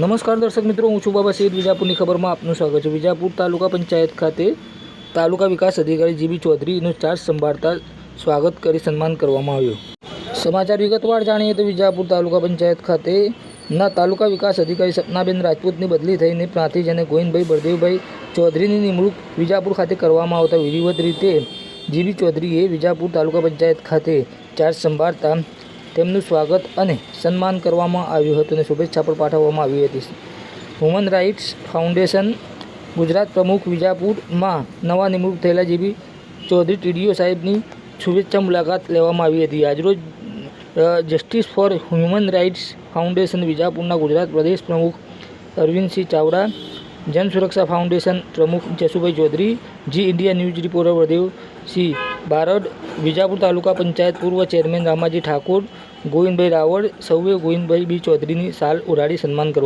નમસ્કાર દર્શક મિત્રો, હું છું બાબા સૈયદ વિજાપુરની ખબરમાં આપનું સ્વાગત છે. વિજાપુર તાલુકા પંચાયત ખાતે તાલુકા વિકાસ અધિકારી જીબી ચૌધરીનું ચાર્જ સંભાળતા સ્વાગત કરી સન્માન કરવામાં આવ્યું. સમાચાર વિગતવાર જાણીએ તો વિજાપુર તાલુકા પંચાયત ખાતે ના તાલુકા વિકાસ અધિકારી સપનાબેન રાજપૂતની બદલી થઈને પ્રાંતિજ અને ગોવિંદભાઈ બળદેવભાઈ ચૌધરીની નિમણૂક વિજાપુર ખાતે કરવામાં આવતા વિધિવત રીતે જીબી ચૌધરીએ વિજાપુર તાલુકા પંચાયત ખાતે ચાર્જ સંભાળતા તેમનું સ્વાગત અને સન્માન કરવામાં આવ્યું હતું અને શુભેચ્છા પણ પાઠવવામાં આવી હતી. હ્યુમન રાઇટ્સ ફાઉન્ડેશન ગુજરાત પ્રમુખ વિજાપુરમાં નવા નિમણૂક થયેલા જીબી ચૌધરી ટીડીઓ સાહેબની શુભેચ્છા મુલાકાત લેવામાં આવી હતી. આજરોજ justice for human rights foundation વિજાપુરના Gujarat પ્રદેશ પ્રમુખ અરવિંદસિંહ ચાવડા જન સુરક્ષા ફાઉન્ડેશન પ્રમુખ Jasubhai Chaudhary, G India news reporter Baldevsinh Barad, Vijapur taluka panchayat પૂર્વ ચેરમેન રામાજી ઠાકોર, ગોવિંદભાઈ રાવળ, સૌએ ગોવિંદભાઈ બી ચૌધરીની સાલ ઉડાડી સન્માન કરવા